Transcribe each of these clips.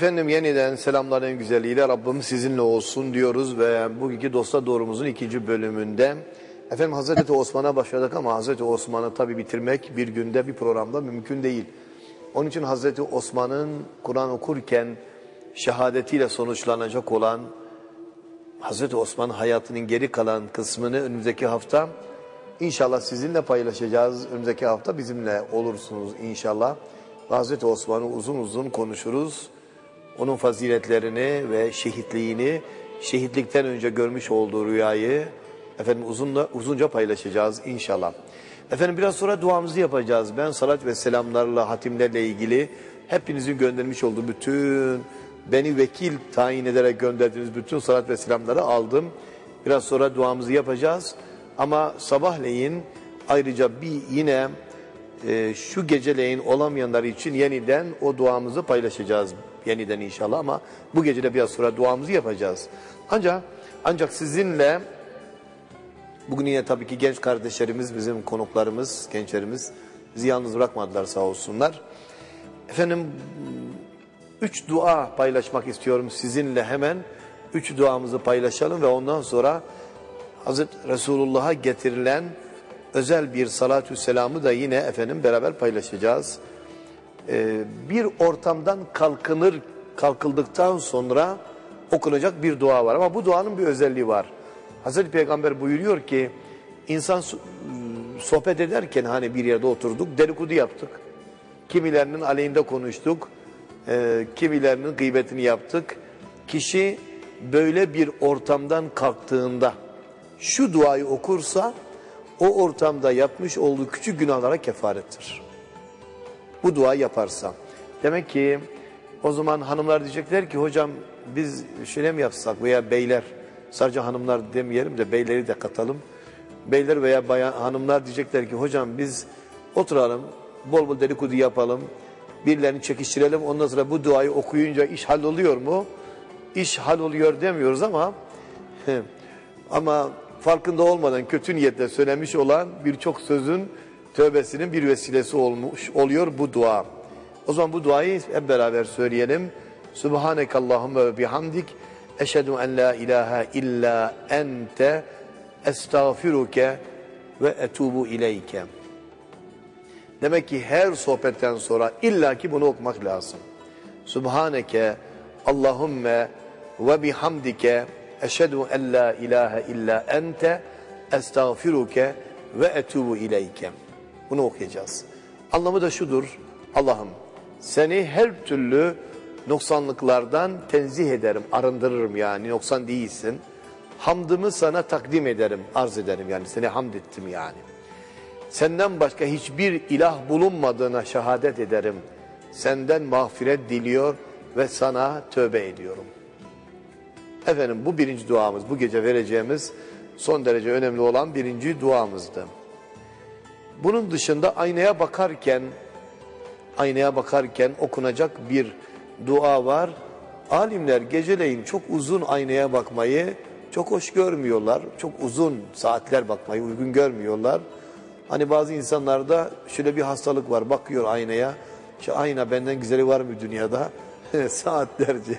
Efendim yeniden selamların güzelliğiyle Rabbim sizinle olsun diyoruz ve bugünkü Dosta Doğrumuzun ikinci bölümünde efendim Hazreti Osman'a başladık ama Hazreti Osman'ı tabi bitirmek bir günde bir programda mümkün değil. Onun için Hazreti Osman'ın Kur'an okurken şehadetiyle sonuçlanacak olan Hazreti Osman hayatının geri kalan kısmını önümüzdeki hafta inşallah sizinle paylaşacağız. Önümüzdeki hafta bizimle olursunuz inşallah. Hazreti Osman'ı uzun uzun konuşuruz. Onun faziletlerini ve şehitliğini, şehitlikten önce görmüş olduğu rüyayı efendim uzunla, uzunca paylaşacağız inşallah. Efendim biraz sonra duamızı yapacağız. Ben salat ve selamlarla, hatimlerle ilgili hepinizin göndermiş olduğu bütün beni vekil tayin ederek gönderdiğiniz bütün salat ve selamları aldım. Biraz sonra duamızı yapacağız. Ama sabahleyin ayrıca bir yine e, şu geceleyin olamayanlar için yeniden o duamızı paylaşacağız. Yeniden inşallah ama bu gece de biraz sonra duamızı yapacağız. Ancak ancak sizinle bugün yine tabii ki genç kardeşlerimiz, bizim konuklarımız, gençlerimiz bizi yalnız bırakmadılar sağ olsunlar. Efendim üç dua paylaşmak istiyorum sizinle hemen. Üç duamızı paylaşalım ve ondan sonra Hazreti Resulullah'a getirilen özel bir salatü selamı da yine efendim beraber paylaşacağız. Ee, bir ortamdan kalkınır kalkıldıktan sonra okunacak bir dua var ama bu duanın bir özelliği var. Hazreti Peygamber buyuruyor ki insan sohbet ederken hani bir yerde oturduk dedikodu yaptık. Kimilerinin aleyhinde konuştuk. E, kimilerinin gıybetini yaptık. Kişi böyle bir ortamdan kalktığında şu duayı okursa o ortamda yapmış olduğu küçük günahlara kefarettir. Bu dua yaparsa. Demek ki o zaman hanımlar diyecekler ki hocam biz şöyle mi yapsak veya beyler sadece hanımlar demeyelim de beyleri de katalım. Beyler veya bayan hanımlar diyecekler ki hocam biz oturalım bol bol dedikodu yapalım. Birilerini çekiştirelim ondan sonra bu duayı okuyunca iş halloluyor mu? İş halloluyor demiyoruz ama ama farkında olmadan kötü niyetle söylemiş olan birçok sözün tövbesinin bir vesilesi olmuş oluyor bu dua. O zaman bu duayı hep beraber söyleyelim. Subhaneke Allahümme ve bihamdik. Eşhedü en la ilahe illa ente estağfiruke ve etubu ileyke. Demek ki her sohbetten sonra illaki bunu okumak lazım. Subhaneke Allahümme ve bihamdike eşhedü en la ilahe illa ente estağfiruke ve etubu ileyke. Bunu okuyacağız. Anlamı da şudur. Allah'ım seni her türlü noksanlıklardan tenzih ederim, arındırırım yani noksan değilsin. Hamdımı sana takdim ederim, arz ederim yani seni hamd ettim yani. Senden başka hiçbir ilah bulunmadığına şehadet ederim. Senden mağfiret diliyor ve sana tövbe ediyorum. Efendim bu birinci duamız, bu gece vereceğimiz son derece önemli olan birinci duamızdı. Bunun dışında aynaya bakarken, aynaya bakarken okunacak bir dua var. Alimler geceleyin çok uzun aynaya bakmayı çok hoş görmüyorlar. Çok uzun saatler bakmayı uygun görmüyorlar. Hani bazı insanlarda şöyle bir hastalık var. Bakıyor aynaya. Şu ayna benden güzeli var mı dünyada? Saatlerce,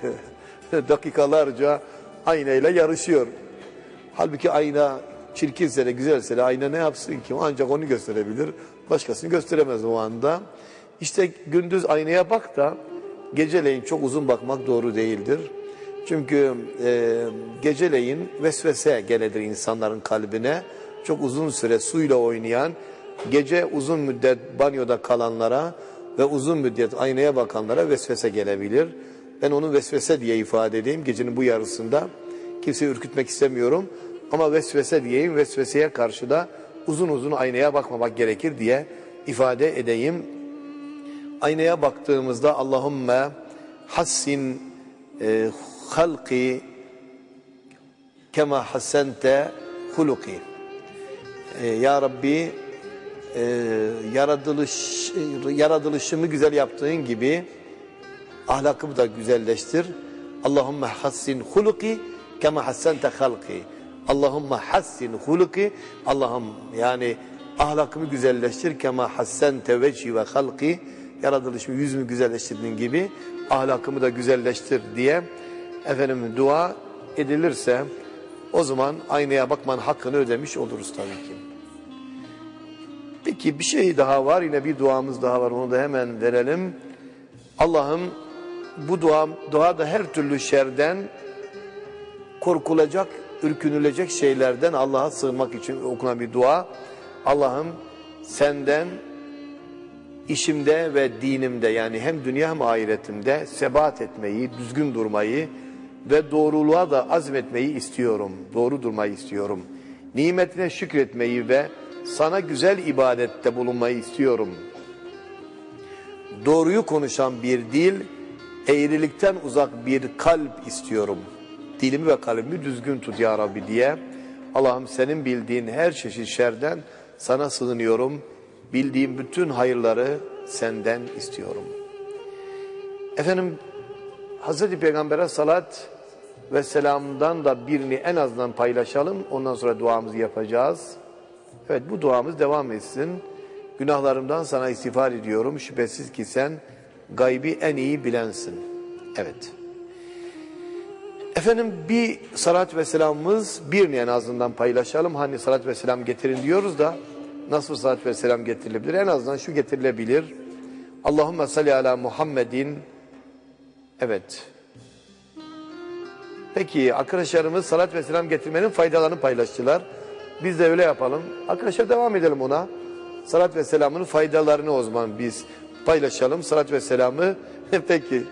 dakikalarca aynayla yarışıyor. Halbuki ayna çirkinse de güzelse de ayna ne yapsın ki? Ancak onu gösterebilir. Başkasını gösteremez o anda. İşte gündüz aynaya bak da geceleyin çok uzun bakmak doğru değildir. Çünkü e, geceleyin vesvese geledir insanların kalbine. Çok uzun süre suyla oynayan, gece uzun müddet banyoda kalanlara ve uzun müddet aynaya bakanlara vesvese gelebilir. Ben onu vesvese diye ifade edeyim gecenin bu yarısında. Kimseyi ürkütmek istemiyorum ama vesvese diyeyim. Vesveseye karşı da uzun uzun aynaya bakmamak gerekir diye ifade edeyim. Aynaya baktığımızda Allahümme hassin e, halki kema hassente huluki. E, ya Rabbi e, yaratılış, yaratılışımı güzel yaptığın gibi ahlakımı da güzelleştir. Allahümme hassin huluki kema hassente halki. Allahümme hassin huluki. Allah'ım yani ahlakımı güzelleştir kema hassente veci ve halki. yaratılışımı yüzümü güzelleştirdiğin gibi ahlakımı da güzelleştir diye efendim dua edilirse o zaman aynaya bakmanın hakkını ödemiş oluruz tabii ki. Peki bir şey daha var yine bir duamız daha var onu da hemen verelim. Allah'ım bu dua, dua da her türlü şerden korkulacak, ürkünülecek şeylerden Allah'a sığınmak için okunan bir dua. Allah'ım senden işimde ve dinimde yani hem dünya hem ahiretimde sebat etmeyi, düzgün durmayı ve doğruluğa da azmetmeyi istiyorum. Doğru durmayı istiyorum. Nimetine şükretmeyi ve sana güzel ibadette bulunmayı istiyorum. Doğruyu konuşan bir dil, eğrilikten uzak bir kalp istiyorum. Dilimi ve kalbimi düzgün tut ya Rabbi diye. Allah'ım senin bildiğin her çeşit şerden sana sığınıyorum. Bildiğim bütün hayırları senden istiyorum. Efendim Hazreti Peygamber'e salat ve selamdan da birini en azından paylaşalım. Ondan sonra duamızı yapacağız. Evet bu duamız devam etsin. Günahlarımdan sana istiğfar ediyorum. Şüphesiz ki sen gaybi en iyi bilensin. Evet. Efendim bir salat ve selamımız birini en azından paylaşalım. Hani salat ve selam getirin diyoruz da nasıl salat ve selam getirilebilir? En azından şu getirilebilir. Allahümme salli ala Muhammedin. Evet. Peki arkadaşlarımız salat ve selam getirmenin faydalarını paylaştılar. Biz de öyle yapalım. Arkadaşlar devam edelim ona. Salat ve selamın faydalarını o zaman biz paylaşalım. Salat ve selamı peki.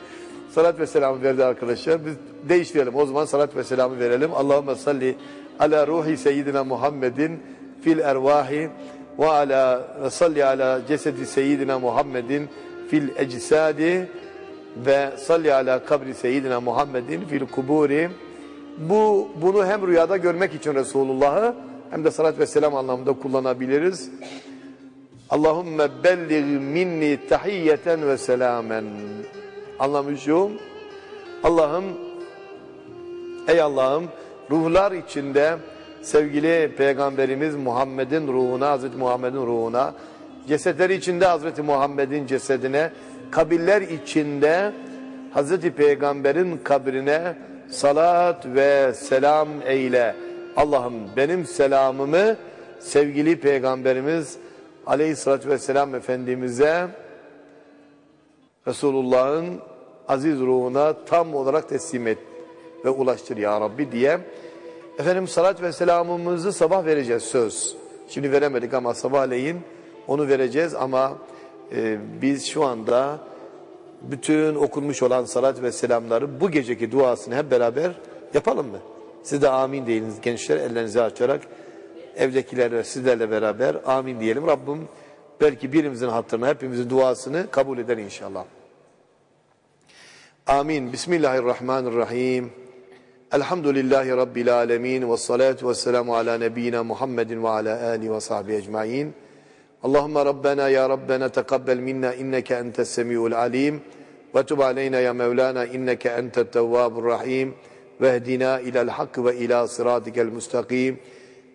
Salat ve selamı verdi arkadaşlar. Biz değiştirelim. O zaman salat ve selamı verelim. Allahümme salli ala ruhi seyyidina Muhammedin fil ervahi ve ala salli ala cesedi seyyidina Muhammedin fil ecsadi ve salli ala kabri seyyidina Muhammedin fil kuburi. Bu bunu hem rüyada görmek için Resulullah'ı hem de salat ve selam anlamında kullanabiliriz. Allahümme bellig minni tahiyyeten ve selamen. Anlamı şu. Allah'ım ey Allah'ım ruhlar içinde sevgili peygamberimiz Muhammed'in ruhuna, Hazreti Muhammed'in ruhuna, cesetler içinde Hazreti Muhammed'in cesedine, kabirler içinde Hazreti Peygamber'in kabrine salat ve selam eyle. Allah'ım benim selamımı sevgili peygamberimiz aleyhissalatü vesselam Efendimiz'e Resulullah'ın aziz ruhuna tam olarak teslim et ve ulaştır ya Rabbi diye. Efendim salat ve selamımızı sabah vereceğiz söz. Şimdi veremedik ama sabahleyin onu vereceğiz ama e, biz şu anda bütün okunmuş olan salat ve selamları bu geceki duasını hep beraber yapalım mı? Siz de amin deyiniz gençler ellerinizi açarak evdekiler ve sizlerle beraber amin diyelim. Rabbim belki birimizin hatırına hepimizin duasını kabul eder inşallah. Amin. Bismillahirrahmanirrahim. Elhamdülillahi Rabbil alemin ve salatu ve selamu ala nebiyyina Muhammedin ve ala alihi ve sahbihi ecmain. Allahümme Rabbena ya Rabbena tekabbel minna inneke entes semi'ul alim ve tub aleyna ya Mevlana inneke entet tevvabur rahim ve hdina ilel hak ve ila siratikel müstakim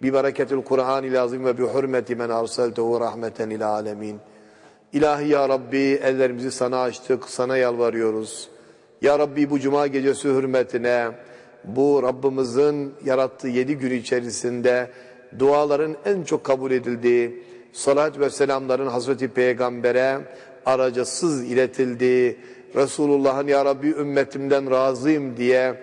bi bereketil azim ve bi hürmeti men arsaltehu rahmeten ila alemin. İlahi ya Rabbi ellerimizi sana açtık, sana yalvarıyoruz. Ya Rabbi bu cuma gecesi hürmetine bu Rabbimizin yarattığı yedi gün içerisinde duaların en çok kabul edildiği, salat ve selamların Hazreti Peygamber'e aracısız iletildiği, Resulullah'ın Ya Rabbi ümmetimden razıyım diye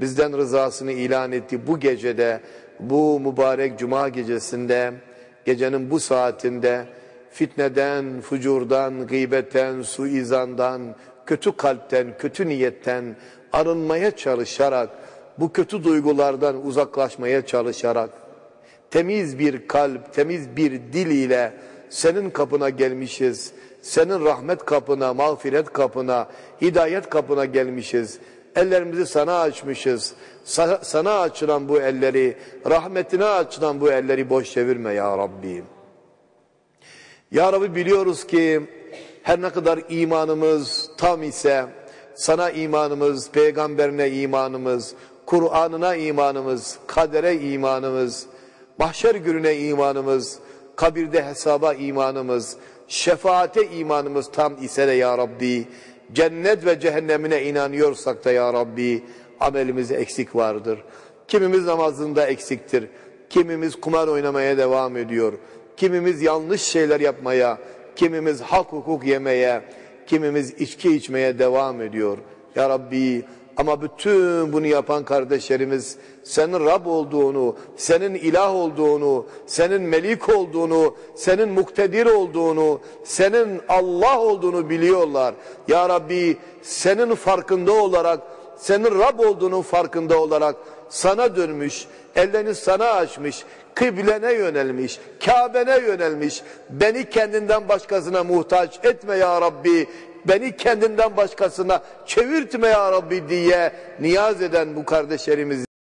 bizden rızasını ilan etti bu gecede, bu mübarek cuma gecesinde, gecenin bu saatinde fitneden, fucurdan, gıybetten, suizandan, kötü kalpten, kötü niyetten arınmaya çalışarak, bu kötü duygulardan uzaklaşmaya çalışarak, temiz bir kalp, temiz bir dil ile senin kapına gelmişiz. Senin rahmet kapına, mağfiret kapına, hidayet kapına gelmişiz. Ellerimizi sana açmışız. Sa sana açılan bu elleri, rahmetine açılan bu elleri boş çevirme ya Rabbi. Ya Rabbi biliyoruz ki her ne kadar imanımız tam ise, sana imanımız, peygamberine imanımız, Kur'an'ına imanımız, kadere imanımız, mahşer gününe imanımız, kabirde hesaba imanımız, şefaate imanımız tam ise de ya Rabbi, cennet ve cehennemine inanıyorsak da ya Rabbi, amelimizde eksik vardır. Kimimiz namazında eksiktir, kimimiz kumar oynamaya devam ediyor, kimimiz yanlış şeyler yapmaya, kimimiz hak hukuk yemeye, kimimiz içki içmeye devam ediyor. Ya Rabbi ama bütün bunu yapan kardeşlerimiz senin Rab olduğunu, senin ilah olduğunu, senin melik olduğunu, senin muktedir olduğunu, senin Allah olduğunu biliyorlar. Ya Rabbi senin farkında olarak, senin Rab olduğunun farkında olarak sana dönmüş, ellerini sana açmış, kıblene yönelmiş, Kabe'ne yönelmiş. Beni kendinden başkasına muhtaç etme ya Rabbi. Beni kendinden başkasına çevirtme ya Rabbi diye niyaz eden bu kardeşlerimiz